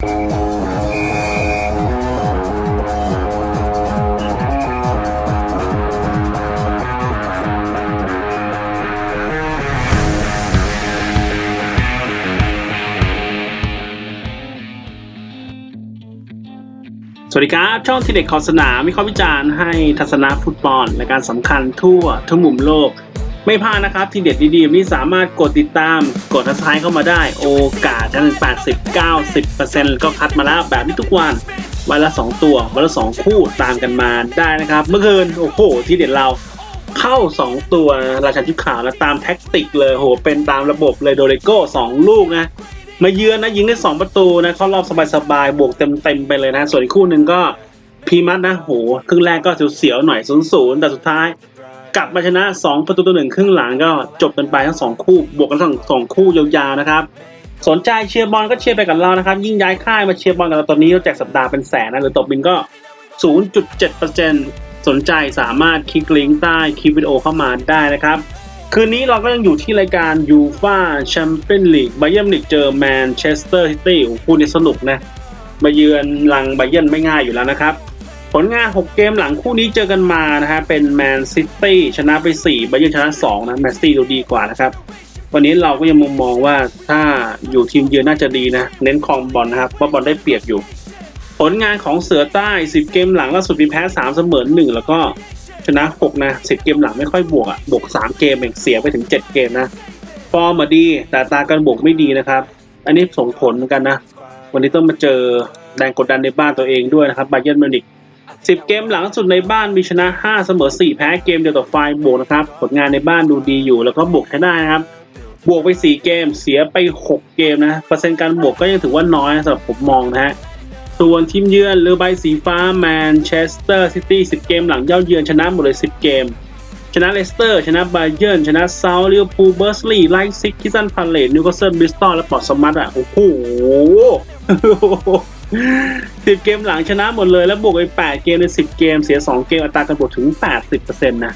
สวัสดีครับ ช่องทีเด็กขอสนามวิเคราะห์วิจารณ์ให้ทัศนะฟุตบอลและการสำคัญทั่วทุกมุมโลก ไม่พลาดนะครับ ทีเด็ดดีๆนี้สามารถกดติดตาม กดทักทายเข้ามาได้ โอกาสทั้ง80 90ก็คัดมาแล้วแบบนี้ทุกวัน วันละ 2 ตัว วันละ 2 คู่ตามกันมาได้นะครับ เมื่อคืน โอ้โห ทีเด็ดเราเข้า 2 ตัวราชันทิพขาวและตามแท็กติกเลยโหเป็นตามระบบเลยโดเรโก้2ลูกนะมาเยือนนะยิงได้ 2 ประตูนะเข้ารอบสบายๆบวกเต็มๆไปเลยนะ ส่วนอีกคู่หนึ่งก็พีมัดนะโหครึ่งแรกก็เสียวๆหน่อย0ูนย์แต่สุดท้าย กลับมาชนะ 2 ประตูต่อหนึ่งครึ่งหลังก็จบกันไปทั้ง2คู่ บวกกันทั้งสองคู่ยาวๆนะครับ สนใจเชียร์บอลก็เชียร์ไปกับเรานะครับ ยิ่งย้ายค่ายมาเชียร์บอลกับเราตอนนี้เราแจกสัปดาห์เป็นแสนนะหรือตบบินก็ 0.7%สนใจสามารถคลิกลิงก์ใต้คลิปวิดีโอเข้ามาได้นะครับ คืนนี้เราก็ยังอยู่ที่รายการยูฟาแชมเปี้ยนลีกไบเย r n ลีกเจอแมนเชสเตอร์ซิตี้คู่นี้สนุกนะมาเยือนลังไบเย r n ไม่ง่ายอยู่แล้วนะครับ ผลงาน 6 เกมหลังคู่นี้เจอกันมานะฮะเป็นแมนซิตี้ชนะไป4ไบเย r n ชนะ 2 นะแมนซิตี้ดูดีกว่านะครับ วันนี้เราก็ยังมุมมองว่าถ้าอยู่ทีมเยือนน่าจะดีนะ เน้นคองบอลนะครับเพราะบอลได้เปรียบอยู่ ผลงานของเสือใต้ 10 เกมหลังล่าสุดมีแพ้ 3 เสมอ 1 แล้วก็ชนะ 6 นะ 10 เกมหลังไม่ค่อยบวกอะบวก 3 เกมเองเสียไปถึง 7 เกมนะฟอร์มมาดีแต่ตาการบวกไม่ดีนะครับ อันนี้ส่งผลเหมือนกันนะ วันนี้ต้องมาเจอแรงกดดันในบ้านตัวเองด้วยนะครับบาเยิร์นมิวนิก 10 เกมหลังสุดในบ้านมีชนะ 5 เสมอ 4 แพ้เกมเดียวต่อไฟบวกนะครับ ผลงานในบ้านดูดีอยู่แล้วก็บวกใช้ได้นะครับ บวกไป 4 เกมเสียไป 6 เกมนะเปอร์เซ็นต์การบวกก็ยังถือว่าน้อยสำหรับผมมองนะฮะส่วนทีมเยือนเรือใบสีฟ้าแมนเชสเตอร์ซิตี้ 10 เกมหลังเย่าเยือนชนะหมดเลย 10 เกม ชนะเลสเตอร์ ชนะไบเยิร์นชนะเซาท์ลิเวอร์พูลเบอร์สลีย์ไลฟ์ซิกคิสันพาเลตนิวคาสเซิลบริสตอลและปอร์ตสมัตอะโอ้โห สิบเกมหลังชนะหมดเลยแล้วบวกไปแปดเกมในสิบเกมเสียสองเกมอัตราการบวกถึงแปดสิบเปอร์เซ็นต์นะ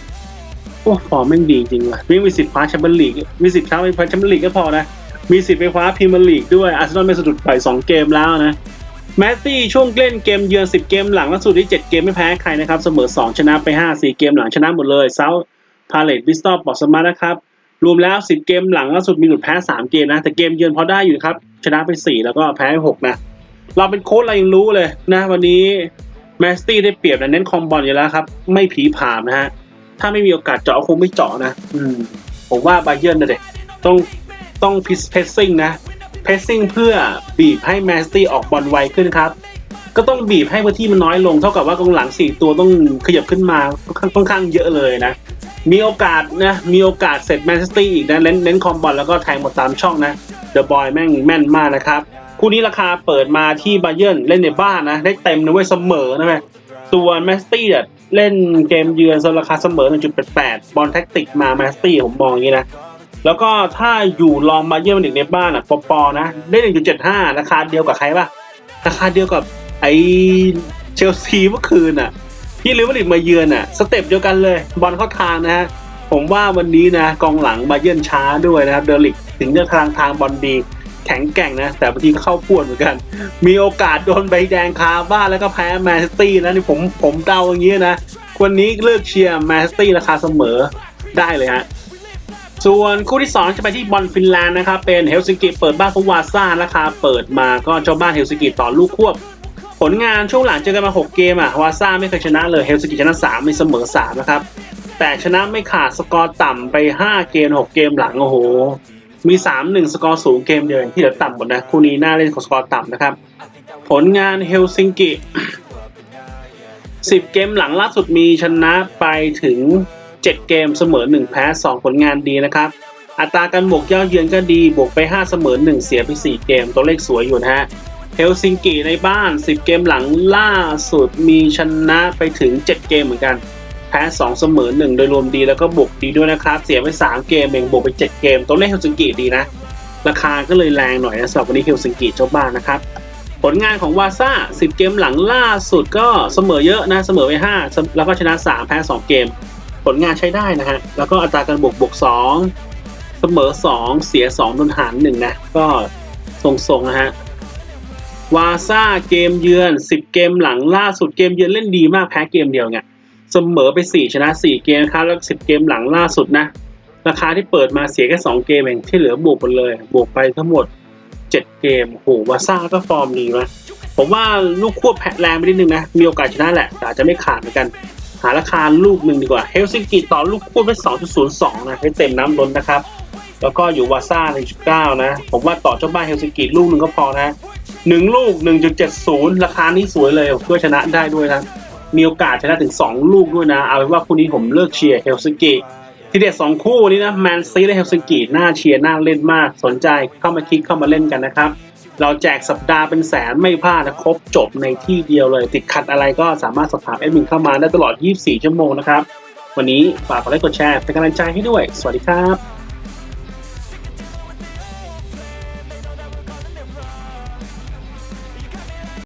โอ้ฟอร์มแม่งดีจริงว่ะไม่มีสิทธิ์คว้าแชมเปี้ยนลีกมีสิทธิ์คว้าแชมเปี้ยนลีกก็พอนะ มีสิทธิ์ไปคว้าพรีเมียร์ลีกด้วยอาร์เซนอลไม่สะดุดปล่อยสองเกมแล้วนะแมตตี้ช่วงเล่นเกมเยือน10เกมหลังล่าสุดที่7เกมไม่แพ้ใครนะครับเสมอ2ชนะไป5 4เกมหลังชนะหมดเลยเซาพาเลตบิสตอลปอสมาร์นะครับรวมแล้ว10เกมหลังล่าสุดมีหลุดแพ้3เกมนะแต่เกมเยือนพอได้อยู่ครับชนะไป4แล้วก็แพ้ไป6นะ เราเป็นโค้ชเรายังรู้เลยนะ วันนี้แมสตี้ได้เปรียบนะเน้นคอมบอลอยู่แล้วครับ ไม่ผีผามนะฮะ ถ้าไม่มีโอกาสเจาะคงไม่เจาะนะ อืม ผมว่าบาเยิร์นนะเด็กต้องต้องพิสเพสซิ่งนะเพสซิ่งเพื่อบีบให้แมสตี้ออกบอลไวขึ้นครับ ก็ต้องบีบให้พื้นที่มันน้อยลง เท่ากับว่ากองหลังสี่ตัวต้องขยับขึ้นมาค่อนข้างค่อนข้างเยอะเลยนะ มีโอกาสนะ มีโอกาสเสร็จแมนซิตี้อีกนะเน้นเน้นคอมบอลแล้วก็แทงหมดตามช่องนะเดอะบอยแม่งแม่นมากนะครับ คู่นี้ราคาเปิดมาที่บาเยิร์นเล่นในบ้านนะ ได้เต็มนะเว้ยเสมอนะแม่ส่วนแมนซิตี้อะเล่นเกมเยือนซนราคาเสมอ 1.88 บอลแท็กติกมาแมนซิตี้ผมมองอย่างนี้นะ แล้วก็ถ้าอยู่ลองมาเยี่ยมเด็กในบ้านอะปอปอนะได้หนึ่งจุดเจ็ดห้าราคาเดียวกับใครปะราคาเดียวกับไอเชลซีเมื่อคืนอะ ที่ลิเวอร์พูลมาเยือนอะ สเต็ปเดียวกันเลย บอลเข้าทางนะฮะ ผมว่าวันนี้นะ กองหลังมาเยือนช้าด้วยนะครับ เดลิกถึงจะทางทางบอลดี แข็งแกร่งนะ แต่บางทีก็เข้าปวนเหมือนกัน มีโอกาสโดนใบแดงคาบ้านแล้วก็แพ้แมนซิตี้นะนี่ผมผมเดาอย่างนี้นะวันนี้เลือกเชียร์แมนซิตี้ราคาเสมอได้เลยฮะส่วนคู่ที่ 2 จะไปที่บอลฟินแลนด์นะครับเป็นเฮลซิงกิเปิดบ้านพวาซ่าราคาเปิดมาก็เจ้าบ้านเฮลซิงกิต่อลูกควบ ผลงานช่วงหลังเจอกันมา 6 เกมอะวาซ่าไม่เคยชนะเลยเฮลซิงกิชนะ3ไม่เสมอ3นะครับแต่ชนะไม่ขาดสกอร์ต่ำไป 5 เกม 6 เกมหลังโอ้โห มี3-1สกอร์สูงเกมเดียวที่เหลือต่ำหมดนะ คู่นี้น่าเล่นของสกอร์ต่ำนะครับ ผลงานเฮลซิงกิ10เกมหลังล่าสุดมีชนะไปถึง7เกมเสมอ1แพ้2ผลงานดีนะครับ อัตราการบวกเย่าเยือนก็ดี บวกไป5เสมอ1เสียไป4เกม ตัวเลขสวยอยู่นะฮะเฮลซิงกิในบ้าน 10 เกมหลังล่าสุดมีชนะไปถึง 7 เกมเหมือนกัน แพ้ 2 เสมอ 1 โดยรวมดีแล้วก็บวกดีด้วยนะครับ เสียไป 3 เกมเองบวกไป 7 เกม ตัวเลขเฮลซิงกิดีนะ ราคาก็เลยแรงหน่อยนะสำหรับวันนี้เฮลซิงกิเจ้าบ้านนะครับ ผลงานของวาซ่า 10 เกมหลังล่าสุดก็เสมอเยอะนะ เสมอไป 5 แล้วก็ชนะ 3 แพ้ 2 เกม ผลงานใช้ได้นะฮะ แล้วก็อัตราการบวกบวก 2 เสมอ 2 เสีย2โดนหาร1นะ ก็ทรงๆนะฮะวาซ่าเกมเยือน 10 เกมหลังล่าสุดเกมเยือนเล่นดีมากแพ้เกมเดียวไง เสมอไป 4 ชนะ 4 เกมครับแล้ว 10 เกมหลังล่าสุดนะ ราคาที่เปิดมาเสียแค่ 2 เกมเองที่เหลือบวกหมดเลย บวกไปทั้งหมด 7 เกมโอ้โหวาซ่าก็ฟอร์มดีนะผมว่าลูกควบแพะแรงไปนิดนึงนะ มีโอกาสชนะแหละ แต่อาจจะไม่ขาดเหมือนกัน หาราคาลูกหนึ่งดีกว่าเฮลซิงกิต่อลูกควบไป2.02 นะให้เต็มน้ำล้นนะครับ แล้วก็อยู่วาซ่า1.9 นะ ผมว่าต่อเจ้าบ้านเฮลซิงกิลูกหนึ่งก็พอนะหนึ่งลูก 1.70 ราคานี้สวยเลยเพื่อชนะได้ด้วยนะ มีโอกาสชนะถึง 2 ลูกด้วยนะ เอาเป็นว่าคู่นี้ผมเลิกเชียร์เฮลซิงกิทีเด็ดสองคู่นี้นะแมนซีและเฮลซิงกิน่าเชียร์น่าเล่นมาก สนใจเข้ามาคลิกเข้ามาเล่นกันนะครับ เราแจกสัปดาห์เป็นแสนไม่พลาดนะครบจบในที่เดียวเลย ติดขัดอะไรก็สามารถสอบถามแอดมินเข้ามาได้ตลอด 24 ชั่วโมงนะครับ วันนี้ฝากกดไลค์กดแชร์เป็นกำลังใจให้ด้วย สวัสดีครับ